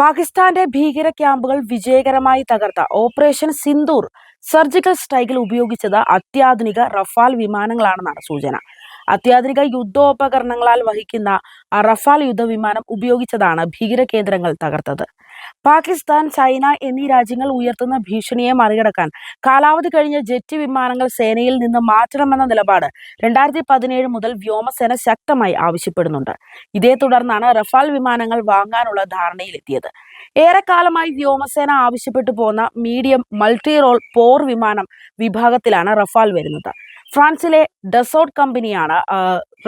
പാകിസ്ഥാന്റെ ഭീകര ക്യാമ്പുകൾ വിജയകരമായി തകർത്ത ഓപ്പറേഷൻ സിന്ദൂർ. സർജിക്കൽ സ്ട്രൈക്കിൽ ഉപയോഗിച്ചത് അത്യാധുനിക റഫാൽ വിമാനങ്ങളാണെന്നാണ് സൂചന. അത്യാധുനിക യുദ്ധോപകരണങ്ങളാൽ വഹിക്കുന്ന റഫാൽ യുദ്ധവിമാനം ഉപയോഗിച്ചതാണ് ഭീകര കേന്ദ്രങ്ങൾ തകർത്തത്. പാകിസ്ഥാൻ ചൈന എന്നീ രാജ്യങ്ങൾ ഉയർത്തുന്ന ഭീഷണിയെ മറികടക്കാൻ കാലാവധി കഴിഞ്ഞ ജെറ്റ് വിമാനങ്ങൾ സേനയിൽ നിന്ന് മാറ്റണമെന്ന നിലപാട് രണ്ടായിരത്തി പതിനേഴ് മുതൽ വ്യോമസേന ശക്തമായി ആവശ്യപ്പെടുന്നുണ്ട്. ഇതേ തുടർന്നാണ് റഫാൽ വിമാനങ്ങൾ വാങ്ങാനുള്ള ധാരണയിലെത്തിയത്. ഏറെക്കാലമായി വ്യോമസേന ആവശ്യപ്പെട്ടു പോന്ന മീഡിയം മൾട്ടി റോൾ പോർ വിമാനം വിഭാഗത്തിലാണ് റഫാൽ വരുന്നത്. ഫ്രാൻസിലെ ഡസോട്ട് കമ്പനിയാണ്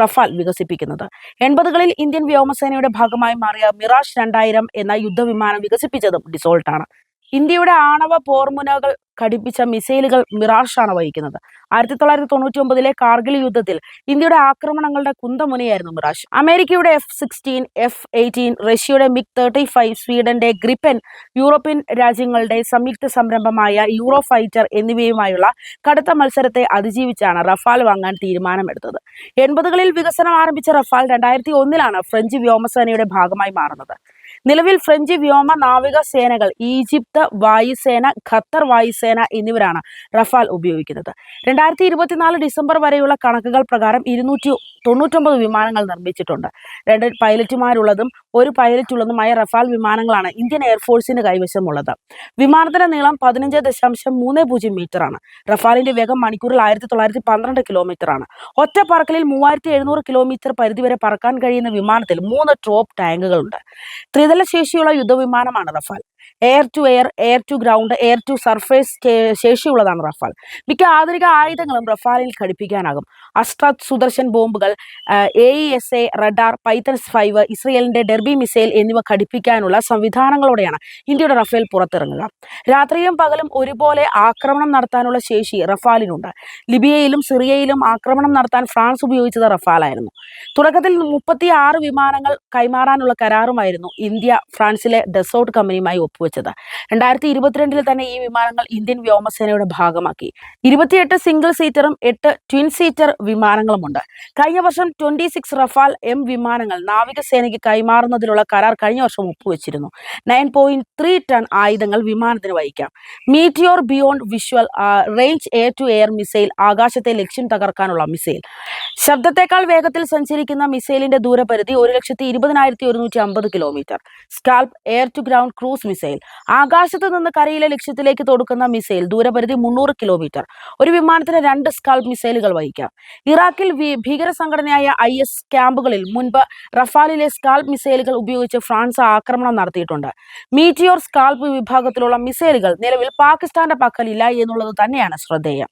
റഫാൽ വികസിപ്പിക്കുന്നത്. എൺപതുകളിൽ ഇന്ത്യൻ വ്യോമസേനയുടെ ഭാഗമായി മാറിയ മിറാഷ് രണ്ടായിരം എന്ന യുദ്ധവിമാനം വികസിപ്പിച്ചതും ഡിസോൾട്ടാണ്. ഇന്ത്യയുടെ ആണവ പോർമുനകൾ ഘടിപ്പിച്ച മിസൈലുകൾ മിറാഷാണ് വഹിക്കുന്നത്. ആയിരത്തി തൊള്ളായിരത്തി തൊണ്ണൂറ്റി ഒമ്പതിലെ കാർഗിൽ യുദ്ധത്തിൽ ഇന്ത്യയുടെ ആക്രമണങ്ങളുടെ കുന്തമുനയായിരുന്നു മിറാഷ്. അമേരിക്കയുടെ എഫ് സിക്സ്റ്റീൻ എഫ് എയ്റ്റീൻ റഷ്യയുടെ മിഗ് തേർട്ടി ഫൈവ് സ്വീഡന്റെ ഗ്രിപ്പൻ യൂറോപ്യൻ രാജ്യങ്ങളുടെ സംയുക്ത സംരംഭമായ യൂറോ ഫൈറ്റർ എന്നിവയുമായുള്ള കടുത്ത മത്സരത്തെ അതിജീവിച്ചാണ് റഫാൽ വാങ്ങാൻ തീരുമാനമെടുത്തത്. എൺപതുകളിൽ വികസനം ആരംഭിച്ച റഫാൽ രണ്ടായിരത്തി ഒന്നിലാണ് ഫ്രഞ്ച് വ്യോമസേനയുടെ ഭാഗമായി മാറുന്നത്. നിലവിൽ ഫ്രഞ്ച് വ്യോമ നാവിക സേനകൾ ഈജിപ്ത് വായുസേന ഖത്തർ വായുസേന എന്നിവരാണ് റഫാൽ ഉപയോഗിക്കുന്നത്. രണ്ടായിരത്തി ഇരുപത്തിനാല് ഡിസംബർ വരെയുള്ള കണക്കുകൾ പ്രകാരം ഇരുന്നൂറ്റി തൊണ്ണൂറ്റൊമ്പത് വിമാനങ്ങൾ നിർമ്മിച്ചിട്ടുണ്ട്. രണ്ട് പൈലറ്റുമാരുള്ളതും ഒരു പൈലറ്റ് പൈലറ്റുള്ളതുമായ റഫാൽ വിമാനങ്ങളാണ് ഇന്ത്യൻ എയർഫോഴ്സിന് കൈവശമുള്ളത്. വിമാനത്തിന്റെ നീളം പതിനഞ്ച് ദശാംശം മൂന്ന് പൂജ്യം മീറ്റർ ആണ്. റഫാലിന്റെ വേഗം മണിക്കൂറിൽ ആയിരത്തി തൊള്ളായിരത്തി പന്ത്രണ്ട് കിലോമീറ്റർ ആണ്. ഒറ്റ പറക്കലിൽ മൂവായിരത്തി എഴുന്നൂറ് കിലോമീറ്റർ പരിധിവരെ പറക്കാൻ കഴിയുന്ന വിമാനത്തിൽ മൂന്ന് ട്രോപ്പ് ടാങ്കുകളുണ്ട് ത്രിതല ശേഷിയുള്ള യുദ്ധവിമാനമാണ് Rafale. Air to air air to ground air to surface ശേഷിയുള്ളതാണ് Rafale. മിക്ക ആധുനിക ആയുധങ്ങളും റഫാലിൽ ഘടിപ്പിക്കാനാകും. അസ്ട്രത് സുദർശൻ ബോംബുകൾ A E S A radar pythons five ഇസ്രയേലിന്റെ ഡെർബി മിസൈൽ എന്നിവ ഘടിപ്പിക്കാനുള്ള സംവിധാനങ്ങളോടെയാണ് ഇന്ത്യയുടെ റഫേൽ പുറത്തിറങ്ങുക. രാത്രിയും പകലും ഒരുപോലെ ആക്രമണം നടത്താനുള്ള ശേഷി റഫാലിനുണ്ട്. ലിബിയയിലും സിറിയയിലും ആക്രമണം നടത്താൻ ഫ്രാൻസ് ഉപയോഗിച്ചത് റഫാലായിരുന്നു. തുടക്കത്തിൽ മുപ്പത്തി ആറ് വിമാനങ്ങൾ കൈമാറാനുള്ള കരാറുമായിരുന്നു ഇന്ത്യ ഫ്രാൻസിലെ ഡെസോട്ട് കമ്പനിയുമായി ഒപ്പുവെച്ചത്. രണ്ടായിരത്തി ഇരുപത്തിരണ്ടിൽ തന്നെ ഈ വിമാനങ്ങൾ ഇന്ത്യൻ വ്യോമസേനയുടെ ഭാഗമാക്കി. ഇരുപത്തിയെട്ട് സിംഗിൾ സീറ്ററും എട്ട് ട്വിൻ സീറ്റർ വിമാനങ്ങളുമുണ്ട്. കഴിഞ്ഞ വർഷം ട്വന്റി സിക്സ് റഫാൽ എം വിമാനങ്ങൾ നാവികസേനയ്ക്ക് കൈമാറുന്നതിനുള്ള കരാർ കഴിഞ്ഞ വർഷം ഒപ്പുവെച്ചിരുന്നു. നയൻ പോയിന്റ് ത്രീ ടൺ ആയുധങ്ങൾ വിമാനത്തിന് വഹിക്കാം. Meteor beyond visual range air to air missile ആകാശത്തെ ലക്ഷ്യം തകർക്കാനുള്ള മിസൈൽ ശബ്ദത്തെക്കാൾ വേഗത്തിൽ സഞ്ചരിക്കുന്ന മിസൈലിന്റെ ദൂരപരിധി ഒരു ലക്ഷത്തി ഇരുപതിനായിരത്തി ഒരുന്നൂറ്റി അമ്പത് kilometre scalp air to ground cruise missile ആകാശത്ത് നിന്ന് കരയിലെ ലക്ഷ്യത്തിലേക്ക് തൊടുക്കുന്ന മിസൈൽ ദൂരപരിധി മുന്നൂറ് കിലോമീറ്റർ. ഒരു വിമാനത്തിന് രണ്ട് സ്കാൾ മിസൈലുകൾ വഹിക്കാം. ഇറാഖിൽ ഭീകര സംഘടനയായ ഐ എസ് ക്യാമ്പുകളിൽ മുൻപ് റഫാലിലെ സ്കാൾ മിസൈലുകൾ ഉപയോഗിച്ച് ഫ്രാൻസ് ആക്രമണം നടത്തിയിട്ടുണ്ട്. മീറ്റിയോർ സ്കാൾപ്പ് വിഭാഗത്തിലുള്ള മിസൈലുകൾ നിലവിൽ പാകിസ്ഥാന്റെ പക്കലില്ല എന്നുള്ളത് തന്നെയാണ് ശ്രദ്ധേയം.